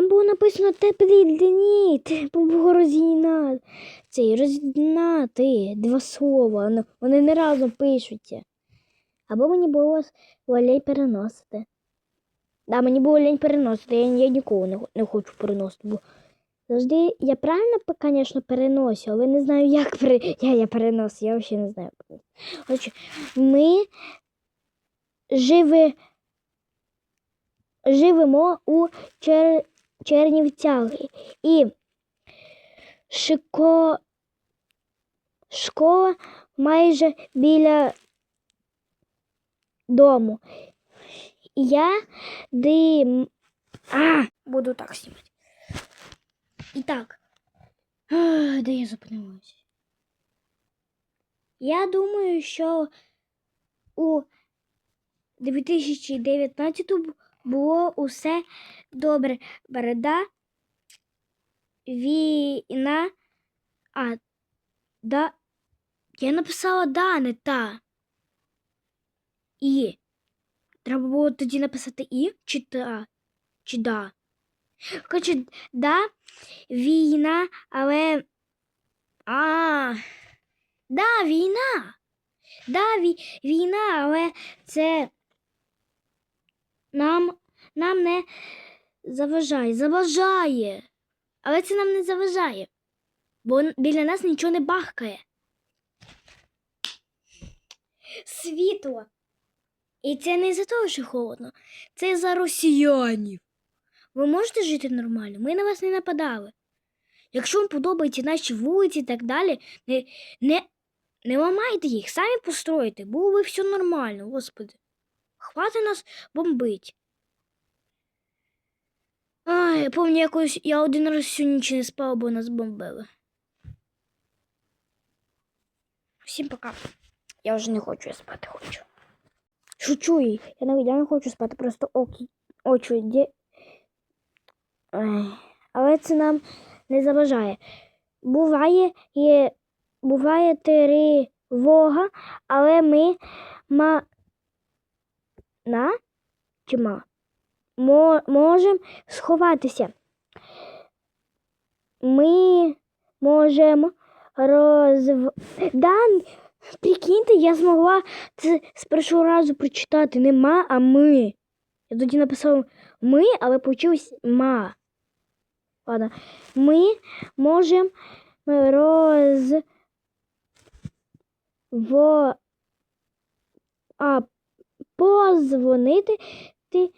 Там було написано теплі дні, типу було розігнати. Два слова. ну, Вони не разом пишуться. Або мені було лень переносити. Да, мені було лень переносити, я, я нікого не, не хочу переносити. Бо завжди я правильно, звісно, переносю, але не знаю, як пере... я, я переношу, я взагалі не знаю. як ми живе, живемо у Чер... Чернівцях. І шико... школа майже біля дому. Я дим. А, буду так знімати. І так. Де я зупинилася? Я думаю, що у 2019 було усе добре. Береда, війна, а да. Я написала да, не та. І. Треба було тоді написати і чи та, чи да. Коротше, да, війна, але. А. Да, війна. Да, вій... війна, але це нам, нам не заважає. Заважає. Але це нам не заважає. Бо біля нас нічого не бахкає. Світло. І це не за того, що холодно, це за росіянів. Ви можете жити нормально? Ми на вас не нападали. Якщо вам подобаються наші вулиці і так далі, не, не, не ламайте їх, самі постройте, було би все нормально, господи. Хватить нас бомбить. Ай, я пам'ятаю, якось я один раз всю ніч не спав, бо нас бомбили. Всім пока. Я вже не хочу, спати хочу. Шучу їй. Я не, я не хочу спати, просто оки, очі. Де... Але це нам не заважає. Буває, є, буває тривога, але ми ма... на чи ма? Мо... можемо сховатися. Ми можемо розв... Да, прикиньте, я змогла це з першого разу прочитати. Не ма, а ми. Я тоді написав ми, але получилось ма. Ладно. Ми можемо роз... Во... А, позвонити ти